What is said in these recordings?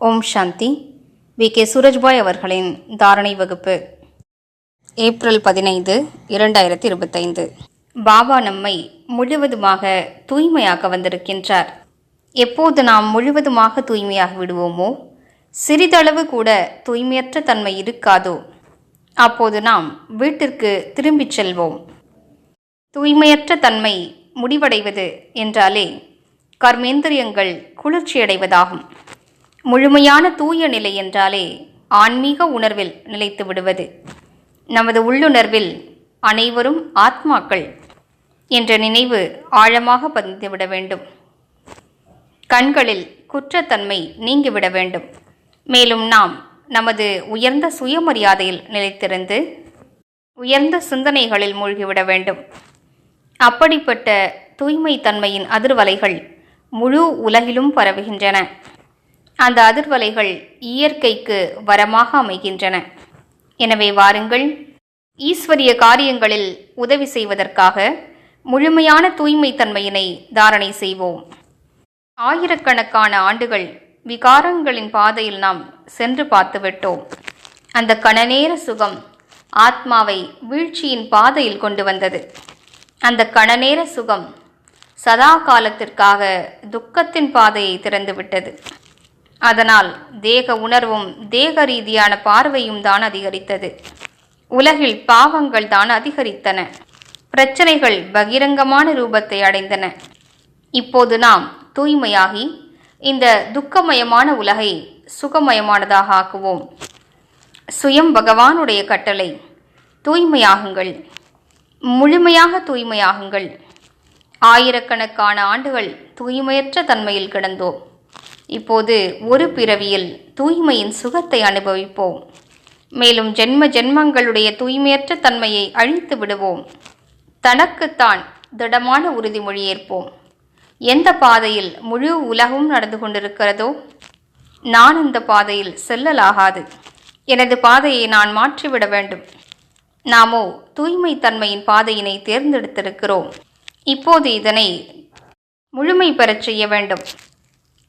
Om Shanti. We. K. Surajbhai அவர்களின் தாரணை வகுப்பு. ஏப்ரல் பதினைந்து இரண்டாயிரத்தி இருபத்தைந்து பாபா நம்மை முழுவதுமாக தூய்மையாக்க வந்திருக்கின்றார். எப்போது நாம் முழுவதுமாக தூய்மையாக விடுவோமோ சிறிதளவு கூட தூய்மையற்ற தன்மை இருக்காதோ அப்போது நாம் வீட்டிற்கு திரும்பிச் செல்வோம். தூய்மையற்ற தன்மை முடிவடைவது என்றாலே கர்மேந்திரியங்கள் குளிர்ச்சியடைவதாகும். முழுமையான தூய நிலை என்றாலே ஆன்மீக உணர்வில் நிலைத்து விடுவது. நமது உள்ளுணர்வில் அனைவரும் ஆத்மாக்கள் என்ற நினைவு ஆழமாக பதிந்துவிட வேண்டும். கண்களில் குற்றத்தன்மை நீங்கிவிட வேண்டும். மேலும் நாம் நமது உயர்ந்த சுயமரியாதையில் நிலைத்திருந்து உயர்ந்த சிந்தனைகளில் மூழ்கிவிட வேண்டும். அப்படிப்பட்ட தூய்மை தன்மையின் அதிர்வலைகள் முழு உலகிலும் பரவுகின்றன. அந்த அதிர்வலைகள் இயற்கைக்கு வரமாக அமைகின்றன. எனவே வாருங்கள் ஈஸ்வரிய காரியங்களில் உதவி செய்வதற்காக முழுமையான தூய்மை தன்மையினை தாரணை செய்வோம். ஆயிரக்கணக்கான ஆண்டுகள் விகாரங்களின் பாதையில் நாம் சென்று பார்த்துவிட்டோம் அந்த கணநேர சுகம் ஆத்மாவை வீழ்ச்சியின் பாதையில் கொண்டு வந்தது. அந்த கணநேர சுகம் சதா காலத்திற்காக துக்கத்தின் பாதையை திறந்துவிட்டது அதனால் தேக உணர்வும் தேக ரீதியான பார்வையும் தான் அதிகரித்தது. உலகில் பாவங்கள் தான் அதிகரித்தன. பிரச்சனைகள் பகிரங்கமான ரூபத்தை அடைந்தன. இப்போது நாம் தூய்மையாகி இந்த துக்கமயமான உலகை சுகமயமானதாக ஆக்குவோம். சுயம் பகவானுடைய கட்டளை தூய்மையாகுங்கள். முழுமையாக தூய்மையாகுங்கள். ஆயிரக்கணக்கான ஆண்டுகள் தூய்மையற்ற தன்மையில் கிடந்தோம். இப்போது ஒரு பிறவியில் தூய்மையின் சுகத்தை அனுபவிப்போம். மேலும் ஜென்ம ஜென்மங்களுடைய தூய்மையற்ற தன்மையை அழித்து விடுவோம். தனக்குத்தான் திடமான உறுதிமொழி ஏற்போம். எந்த பாதையில் முழு உலகம் நடந்து கொண்டிருக்கிறதோ நான் அந்த பாதையில் செல்லலாகாது. எனது பாதையை நான் மாற்றிவிட வேண்டும். நாமோ தூய்மை தன்மையின் பாதையினை தேர்ந்தெடுத்திருக்கிறோம். இப்போது இதனை முழுமை பெறச் செய்ய வேண்டும்.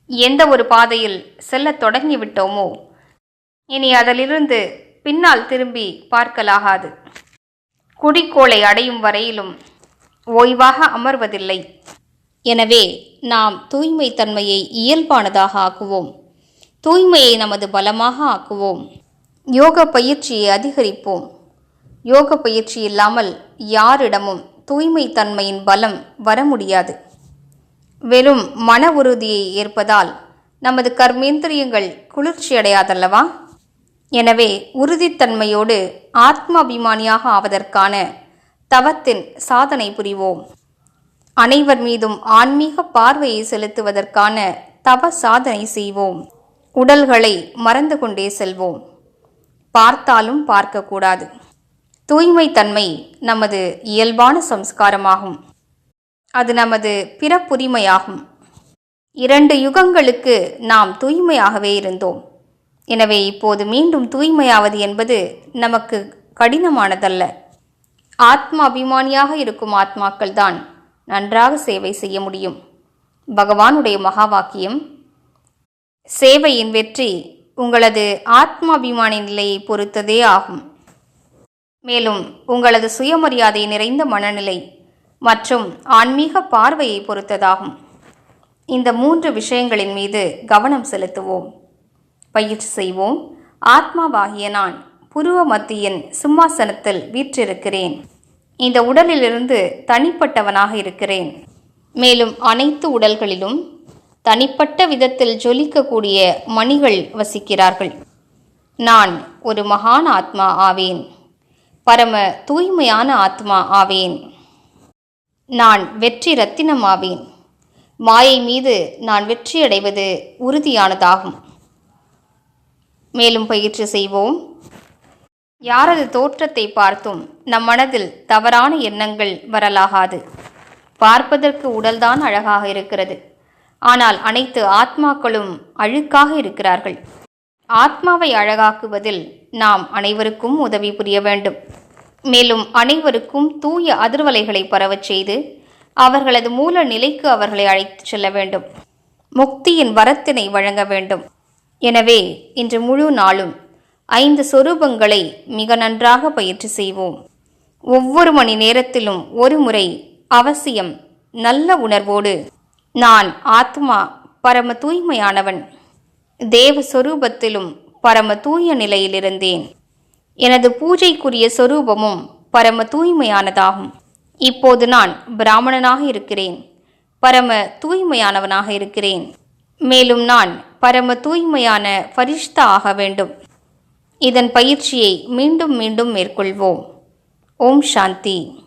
எந்த ஒரு பாதையில் செல்லத் தொடங்கிவிட்டோமோ? இனி அதிலிருந்து பின்னால் திரும்பி பார்க்கலாகாது. குடிக்கோளை அடையும் வரையிலும் ஓய்வாக அமர்வதில்லை. எனவே நாம் தூய்மை தன்மையை இயல்பானதாக ஆக்குவோம். தூய்மையை நமது பலமாக ஆக்குவோம். யோக பயிற்சியை அதிகரிப்போம். யோக பயிற்சி இல்லாமல் யாரிடமும் தூய்மை தன்மையின் பலம் வர முடியாது. வெறும் மன உறுதியை ஏற்பதால் நமது கர்மேந்திரியங்கள் குளிர்ச்சியடையாதல்லவா? எனவே உறுதித்தன்மையோடு ஆத்மாபிமானியாக ஆவதற்கான தவத்தின் சாதனை புரிவோம். அனைவர் மீதும் ஆன்மீக பார்வையை செலுத்துவதற்கான தவ சாதனை செய்வோம். உடல்களை மறந்து கொண்டே செல்வோம். பார்த்தாலும் பார்க்கக்கூடாது. தூய்மை தன்மை நமது இயல்பான சம்ஸ்காரமாகும். அது நமது பிறப்புரிமையாகும். இரண்டு யுகங்களுக்கு நாம் தூய்மையாகவே இருந்தோம். எனவே இப்போது மீண்டும் தூய்மையாவது என்பது நமக்கு கடினமானதல்ல. ஆத்மா அபிமானியாக இருக்கும் ஆத்மாக்கள் தான் நன்றாக சேவை செய்ய முடியும். பகவானுடைய மகா வாக்கியம் சேவையின் வெற்றி உங்களது ஆத்மாபிமானி நிலையை பொறுத்ததே ஆகும். மேலும் உங்களது சுயமரியாதை நிறைந்த மனநிலை மற்றும் ஆன்மீக பார்வையை பொறுத்ததாகும். இந்த மூன்று விஷயங்களின் மீது கவனம் செலுத்துவோம். பயிற்சி செய்வோம். ஆத்மாவாகிய நான் புருவ மத்தியின் சிம்மாசனத்தில் வீற்றிருக்கிறேன். இந்த உடலிலிருந்து தனிப்பட்டவனாக இருக்கிறேன். மேலும் அனைத்து உடல்களிலும் தனிப்பட்ட விதத்தில் ஜொலிக்கக்கூடிய மணிகள் வசிக்கிறார்கள். நான் ஒரு மகான் ஆத்மா ஆவேன். பரம தூய்மையான ஆத்மா ஆவேன். நான் வெற்றி ரத்தினமாவேன். மாயை மீது நான் வெற்றியடைவது உறுதியானதாகும். மேலும் பயிற்சி செய்வோம். யாரது தோற்றத்தை பார்த்தும் நம் மனதில் தவறான எண்ணங்கள் வரலாகாது. பார்ப்பதற்கு உடல்தான் அழகாக இருக்கிறது. ஆனால் அனைத்து ஆத்மாக்களும் அழுக்காக இருக்கிறார்கள். ஆத்மாவை அழகாக்குவதில் நாம் அனைவருக்கும் உதவி புரிய வேண்டும். மேலும் அனைவருக்கும் தூய அதிர்வலைகளை பரவச் செய்து அவர்களது மூல நிலைக்கு அவர்களை அழைத்துச் செல்ல வேண்டும். முக்தியின் வரத்தினை வழங்க வேண்டும். எனவே இன்று முழு நாளும் ஐந்து சொரூபங்களை மிக நன்றாக பயிற்சி செய்வோம். ஒவ்வொரு மணி நேரத்திலும் ஒரு முறை அவசியம் நல்ல உணர்வோடு நான் ஆத்மா பரம தூய்மையானவன். தேவ சொரூபத்திலும் பரம தூய நிலையிலிருந்தேன். எனது பூஜைக்குரிய சொரூபமும் பரம தூய்மையானதாகும். இப்போது நான் பிராமணனாக இருக்கிறேன். பரம தூய்மையானவனாக இருக்கிறேன். மேலும் நான் பரம தூய்மையான பரிஷ்தா ஆக வேண்டும். இதன் பயிற்சியை மீண்டும் மீண்டும் மேற்கொள்வோம். ஓம் சாந்தி.